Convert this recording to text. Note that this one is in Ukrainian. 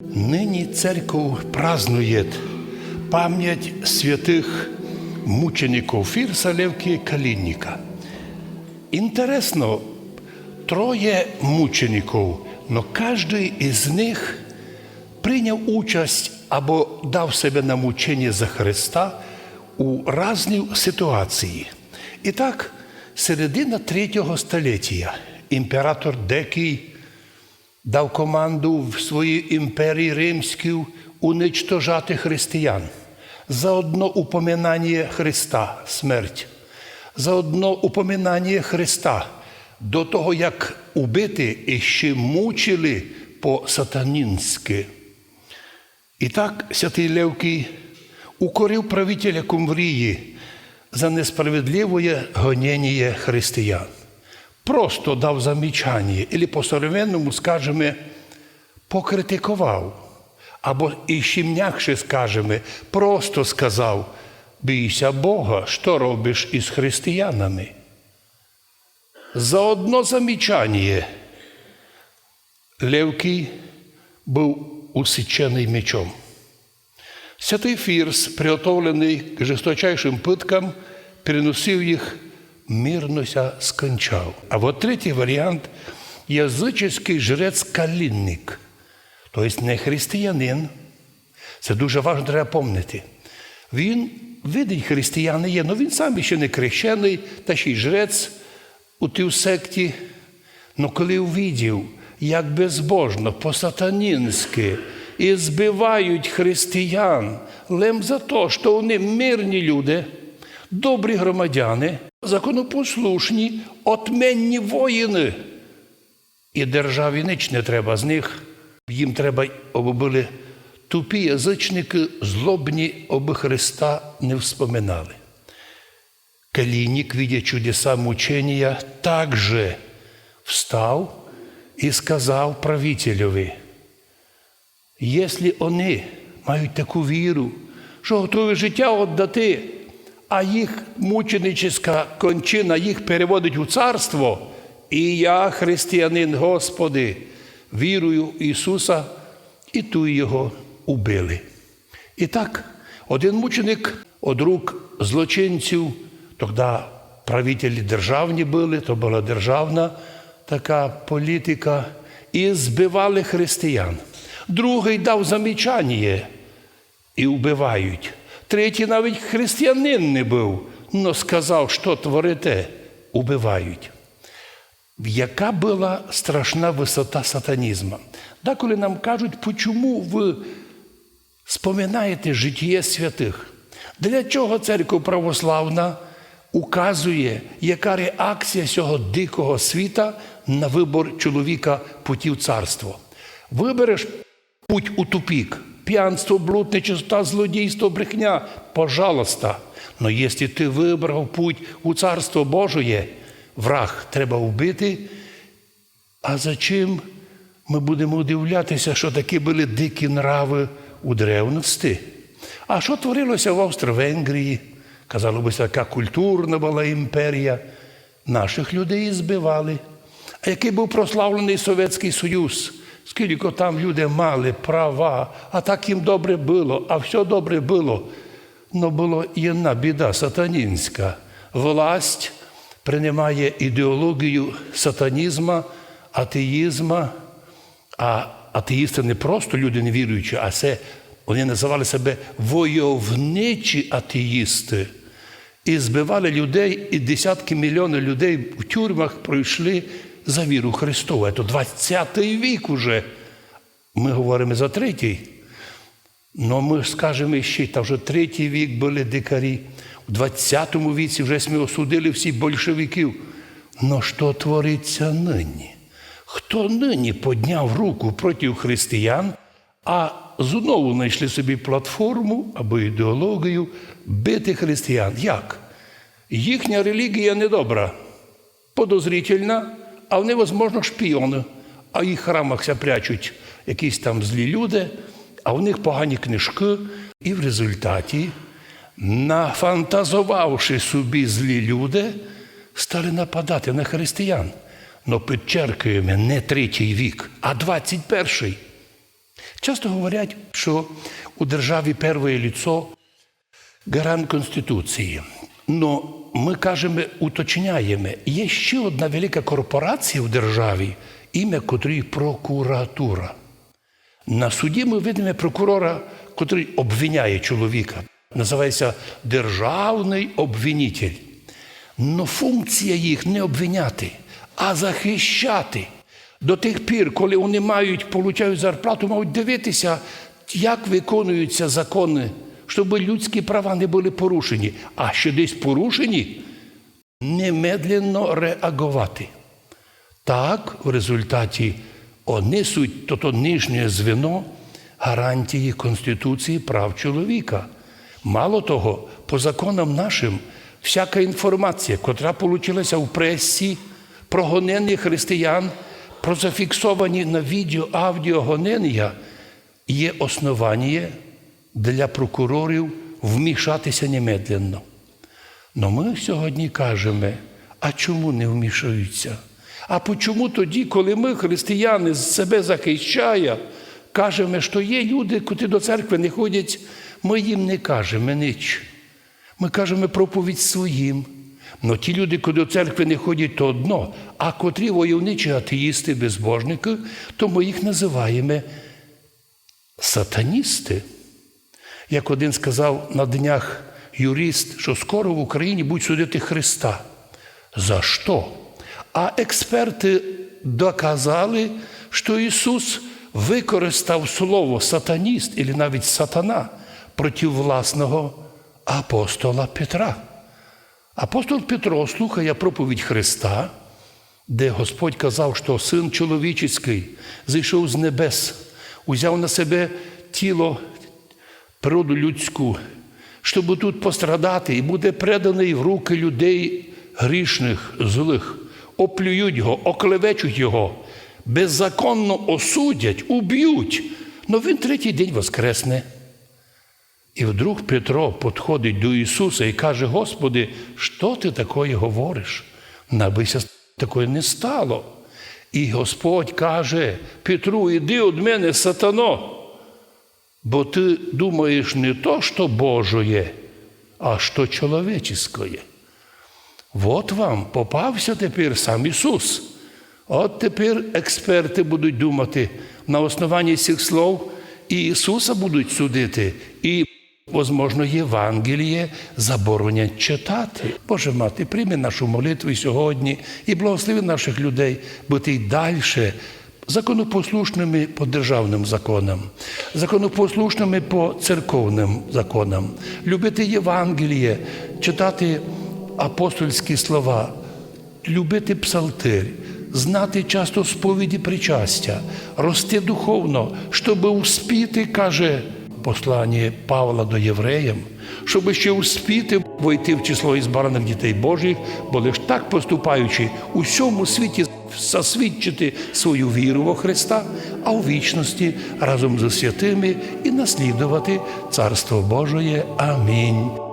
Нині церковь празднует память святых мучеников Фирса, Левки и Калинника. Интересно, троє мучеників, но кожен із них прийняв участь або дав себе на мучення за Христа у різні ситуації. І так, середина третього століття імператор Декій дав команду в своїй імперії римській уничтожати християн. Заодно упоминання Христа, смерть, заодно упоминання Христа до того, як убити і ще мучили по-сатанінськи. І так святий Левкий укорив правителя Кумрії за несправедливое гонение християн. Просто дав замічання, або по-современному скажемо, покритикував. Або іще м'якше скажемо, просто сказав: бійся Бога, що робиш із християнами. За одно замічання Левкий був усічений мечом. Святий Фірс, приготовлений к жесточайшим питкам, переносив їх, мирнося скончав. А от третій варіант язичний жрець калінник, тобто не християнин. Це дуже важливо треба пам'ятати. Він видить християни є, але він сам ще не хрещений, та ще й жрець у тій секті. Но коли увидів, як безбожно, по-сатанінськи, і збивають християн лем за те, що вони мирні люди, добрі громадяни, законопослушні, отменні воїни. І державі ніч не треба з них. Їм треба, були тупі язичники, злобні, аби Христа не вспоминали. Калійник, видя чудеса мучения, также встав і сказав правителеві, якщо вони мають таку віру, що готові життя віддати, а їх мученическа кончина їх переводить у царство, і я, християнин Господи, вірую в Ісуса, і ту його убили. І так, один мученик од рук злочинців, тоді правителі державні були, то була державна така політика, і збивали християн. Другий дав замічання і вбивають. Третій навіть християнин не був, но сказав, що творите, убивають. Яка була страшна висота сатанізму? Деколи нам кажуть, чому ви споминаєте життя святих? Для чого церква православна указує, яка реакція цього дикого світа на вибор чоловіка путів царства? Вибереш путь у тупік, п'янство, блуд, нечистота, злодійство, брехня, пожалуйста. Но якщо ти вибрав путь у царство Божоє, враг треба вбити. А за чим ми будемо удивлятися, що такі були дикі нрави у древності? А що творилося в Австро-Венгрії? Казало би, яка культурна була імперія. Наших людей збивали. А який був прославлений Совєтський Союз? Скільки там люди мали права, а так їм добре було, а все добре було. Но була і одна біда сатанінська. Власть приймає ідеологію сатанізму, атеїзму, а атеїсти не просто люди невіруючі, а це вони називали себе войовничі атеїсти. І збивали людей, і десятки мільйонів людей в тюрмах пройшли за віру Христову. Це 20-й вік уже. Ми говоримо за третій. Ну ми скажемо ще, та вже третій вік були дикарі. У 20 віці вже ми осудили всі большевиків. Ну що твориться нині? Хто нині підняв руку проти християн, а знову знайшли собі платформу або ідеологію бити християн? Як? Їхня релігія недобра, подозрительна, а вони, можливо, шпіони, а в храмах ся прячуть якісь там злі люди, а в них погані книжки. І в результаті, нафантазувавши собі злі люди, стали нападати на християн. Но підчеркуємо не третій вік, а 21-й. Часто говорять, що у державі перше ліцо гарант Конституції. Но ми кажемо, уточняємо, є ще одна велика корпорація в державі, ім'я котрої прокуратура. На суді ми видимо прокурора, котрий обвиняє чоловіка. Називається державний обвинитель. Но функція їх не обвиняти, а захищати. До тих пір, коли вони мають, получають зарплату, мають дивитися, як виконуються закони, щоб людські права не були порушені. А що десь порушені, немедленно реагувати. Так, в результаті вони суть, то то нижнє звено гарантії Конституції прав чоловіка. Мало того, по законам нашим, всяка інформація, котра получилася в пресі про гонення християн, про зафіксовані на відео, аудіо гонення, є основання для прокурорів вмішатися немедленно. Но ми сьогодні кажемо, а чому не вмішаються? А чому тоді, коли ми, християни, себе захищає, кажемо, що є люди, котрі до церкви не ходять, ми їм не кажемо ніч. Ми кажемо проповідь своїм. Но ті люди, коли до церкви не ходять, то одно, а котрі войовничі атеїсти, безбожники, то ми їх називаємо сатаністи. Як один сказав на днях юрист, що скоро в Україні будуть судити Христа. За що? А експерти доказали, що Ісус використав слово сатаніст, і навіть сатана проти власного апостола Петра. Апостол Петро слухає проповідь Христа, де Господь казав, що син чоловічий зійшов з небес, узяв на себе тіло, природу людську, щоб тут пострадати і буде преданий в руки людей грішних, злих, оплюють його, оклевечуть його, беззаконно осудять, уб'ють, но він третій день воскресне. І вдруг Петро підходить до Ісуса і каже: Господи, що ти такое говориш? Набися такое не стало. І Господь каже: Петру, іди від мене, сатано, бо ти думаєш не то, що Божоє, а що чоловіческое. Вот вам попався тепер сам Ісус. От тепер експерти будуть думати на основанні цих слов, і Ісуса будуть судити, і, можливо, Євангеліє заборонять читати. Боже мати, прийми нашу молитву сьогодні і благослови наших людей бути й далі законопослушними по державним законам, законопослушними по церковним законам, любити Євангеліє, читати апостольські слова, любити псалтир, знати часто сповіді причастя, рости духовно, щоб успіти, каже послання Павла до євреям, щоб ще успіти войти в число ізбраних дітей Божих, бо лиш так поступаючи у всьому світі засвідчити свою віру во Христа, а у вічності разом зі святими і наслідувати Царство Божоє. Амінь.